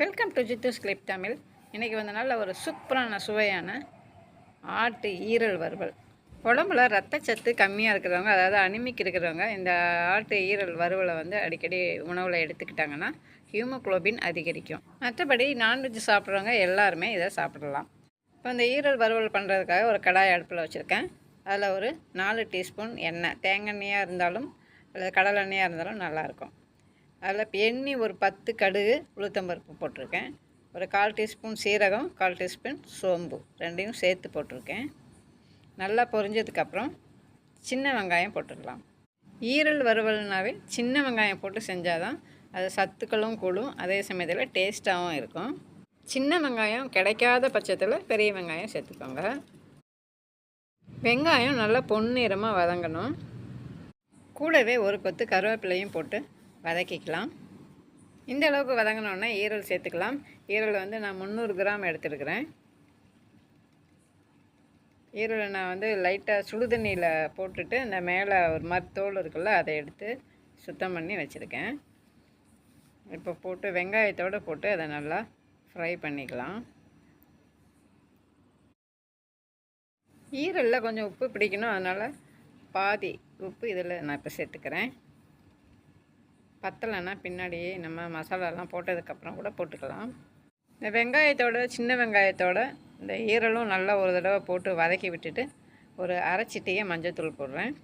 Welcome to Jithu's clip Tamil இன்றைக்கி வந்து நல்ல ஒரு சூப்பரான சுவையான ஆட்டு ஈரல் வறுவல். உடம்புல ரத்தச்சத்து கம்மியாக இருக்கிறவங்க அதாவது அனிமிக் இருக்கிறவங்க இந்த ஆட்டு ஈரல் வறுவலை வந்து அடிக்கடி உணவில் எடுத்துக்கிட்டாங்கன்னா ஹியூமோக்ளோபின் அதிகரிக்கும். மற்றபடி நான்வெஜ் சாப்பிட்றவங்க எல்லாருமே இதை சாப்பிடலாம். இப்போ இந்த ஈரல் வறுவல் பண்ணுறதுக்காக ஒரு கடாய் அடுப்பில் வச்சுருக்கேன். அதில் ஒரு நாலு டீஸ்பூன் எண்ணெய். தேங்காய் எண்ணெயாக இருந்தாலும் அல்லது கடலெண்ணெயாக இருந்தாலும் நல்லாயிருக்கும் அதில் இப்போ எண்ணி ஒரு பத்து கடுகு உளுத்தம்பருப்பு போட்டிருக்கேன். ஒரு கால் டீஸ்பூன் சீரகம் கால் டீஸ்பூன் சோம்பு ரெண்டையும் சேர்த்து போட்டிருக்கேன். நல்லா பொரிஞ்சதுக்கப்புறம் சின்ன வெங்காயம் போட்டுடலாம். ஈரல் வறுவல்னாவே சின்ன வெங்காயம் போட்டு செஞ்சால் தான் அது சத்துக்களும் கூடும் அதே சமயத்தில் டேஸ்ட்டாகவும் இருக்கும். சின்ன வெங்காயம் கிடைக்காத பட்சத்தில் பெரிய வெங்காயம் சேர்த்துக்கோங்க. வெங்காயம் நல்லா பொன்னிறமாக வதங்கணும். கூடவே ஒரு கொத்து கருவேப்பிலையும் போட்டு வதக்கிக்கலாம். இந்த அளவுக்கு வதங்கினோடனே ஈரல் சேர்த்துக்கலாம். ஈரல் வந்து நான் முந்நூறு கிராம் எடுத்துருக்குறேன். ஈரலை நான் வந்து லைட்டாக சுடுதண்ணியில் போட்டுட்டு இந்த மேலே ஒரு மாதிரி தோல் இருக்குல்ல அதை எடுத்து சுத்தம் பண்ணி வச்சுருக்கேன். இப்போ போட்டு வெங்காயத்தோடு போட்டு அதை நல்லா ஃப்ரை பண்ணிக்கலாம். ஈரலில் கொஞ்சம் உப்பு பிடிக்கணும். அதனால் பாதி உப்பு இதில் நான் இப்போ சேர்த்துக்கிறேன். பத்தலைன்னா பின்னாடியே நம்ம மசாலாலாம் போட்டதுக்கப்புறம் கூட போட்டுக்கலாம். இந்த வெங்காயத்தோட சின்ன வெங்காயத்தோட இந்த ஈரலும் நல்லா ஒரு தடவை போட்டு வதக்கி விட்டுட்டு ஒரு அரைச்சிட்டியே மஞ்சத்தூள் போடுறேன்.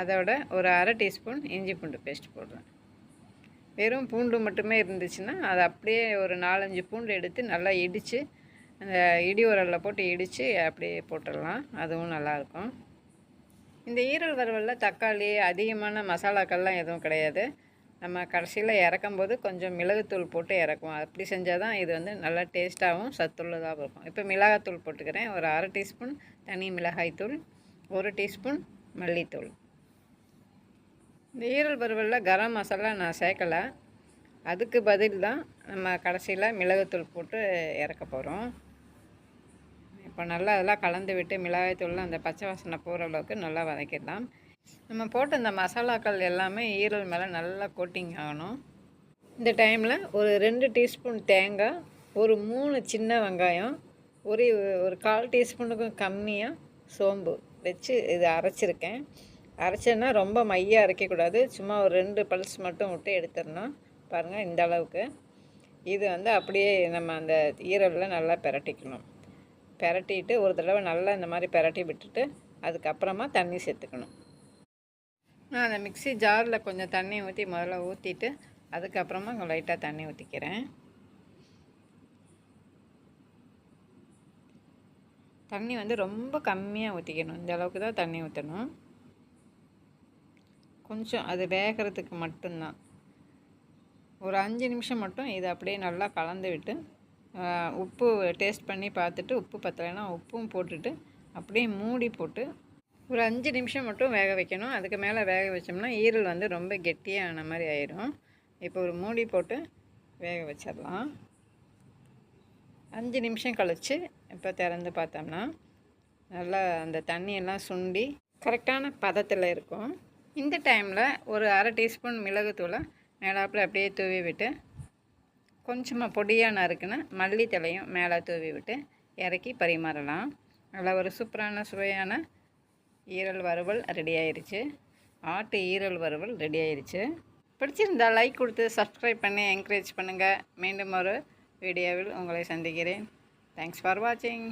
அதோட ஒரு அரை டீஸ்பூன் இஞ்சி பூண்டு பேஸ்ட் போடுறேன். வெறும் பூண்டு மட்டுமே இருந்துச்சுன்னா அதை அப்படியே ஒரு நாலஞ்சு பூண்டு எடுத்து நல்லா இடித்து அந்த இடி உரலில் போட்டு இடித்து அப்படியே போட்டுடலாம். அதுவும் நல்லாயிருக்கும் இந்த ஈரல் வறுவலில் தக்காளி அதிகமான மசாலாக்கள்லாம் எதுவும் கிடையாது. நம்ம கடைசியில் இறக்கும்போது கொஞ்சம் மிளகுத்தூள் போட்டு இறக்குவோம். அப்படி செஞ்சால் தான் இது வந்து நல்லா டேஸ்ட்டாகவும் சத்துள்ளதாகவும் இருக்கும். இப்போ மிளகாத்தூள் போட்டுக்கிறேன். ஒரு அரை டீஸ்பூன் தனி மிளகாய்த்தூள் ஒரு டீஸ்பூன் மல்லித்தூள். இந்த ஈரல் வறுவலில் கரம் மசாலா நான் சேர்க்கலை. அதுக்கு பதில் தான் நம்ம கடைசியில் மிளகுத்தூள் போட்டு இறக்க போகிறோம் இப்போ நல்லா அதெல்லாம் கலந்து விட்டு மிளகாய்த்தூள்லாம் அந்த பச்சை வாசனை போகிற அளவுக்கு நல்லா வதக்கிடலாம். நம்ம போட்ட இந்த மசாலாக்கள் எல்லாமே ஈரல் மேலே நல்லா கோட்டிங் ஆகணும். இந்த டைமில் ஒரு ரெண்டு டீஸ்பூன் தேங்காய் ஒரு மூணு சின்ன வெங்காயம் ஒரு ஒரு கால் டீஸ்பூனுக்கும் கம்மியாக சோம்பு வச்சு இது அரைச்சிருக்கேன். அரைச்சேன்னா ரொம்ப மையாக அரைக்கக்கூடாது. சும்மா ஒரு ரெண்டு பல்ஸ் மட்டும் விட்டு எடுத்துடணும். பாருங்கள் இந்த அளவுக்கு. இது வந்து அப்படியே நம்ம அந்த ஈரலில் நல்லா பிரட்டிக்கணும். பெரட்டிட்டு ஒரு தடவை நல்லா இந்த மாதிரி பெரட்டி விட்டுட்டு அதுக்கப்புறமா தண்ணி சேர்த்துக்கணும். நான் அந்த மிக்சி ஜாரில் கொஞ்சம் தண்ணி ஊற்றி முதல்ல ஊற்றிட்டு அதுக்கப்புறமா லைட்டாக தண்ணி ஊற்றிக்கிறேன் தண்ணி வந்து ரொம்ப கம்மியாக ஊற்றிக்கணும் இந்த அளவுக்கு தான் தண்ணி ஊற்றணும் கொஞ்சம் அது வேகிறதுக்கு மட்டும்தான். ஒரு அஞ்சு நிமிஷம் மட்டும் இதை அப்படியே நல்லா கலந்து விட்டு உப்பு டேஸ்ட் பண்ணி பார்த்துட்டு உப்பு பத்தலைன்னா உப்பும் போட்டுட்டு அப்படியே மூடி போட்டு ஒரு அஞ்சு நிமிஷம் மட்டும் வேக வைக்கணும். அதுக்கு மேலே வேக வச்சோம்னா ஈரல் வந்து ரொம்ப கெட்டியான மாதிரி ஆயிடும் இப்போ ஒரு மூடி போட்டு வேக வச்சிடலாம். அஞ்சு நிமிஷம் கழித்து இப்போ திறந்து பார்த்தோம்னா நல்லா அந்த தண்ணியெல்லாம் சுண்டி கரெக்டான பதத்தில் இருக்கும். இந்த டைமில் ஒரு அரை டீஸ்பூன் மிளகுத்தூளை மேலாப்பில் அப்படியே தூவி விட்டு கொஞ்சமாக பொடியாக நறுக்குன்னு மல்லித்தலையும் மேலே தூவி விட்டு இறக்கி பரிமாறலாம். நல்லா ஒரு சூப்பரான சுவையான ஈரல் வறுவல் ரெடி ஆயிடுச்சு ஆட்டு ஈரல் வறுவல் ரெடி ஆயிடுச்சு பிடிச்சிருந்தால் லைக் கொடுத்து சப்ஸ்கிரைப் பண்ணி என்கரேஜ் பண்ணுங்கள் மீண்டும் ஒரு வீடியோவில் உங்களை சந்திக்கிறேன். தேங்க்ஸ் ஃபார் வாட்சிங்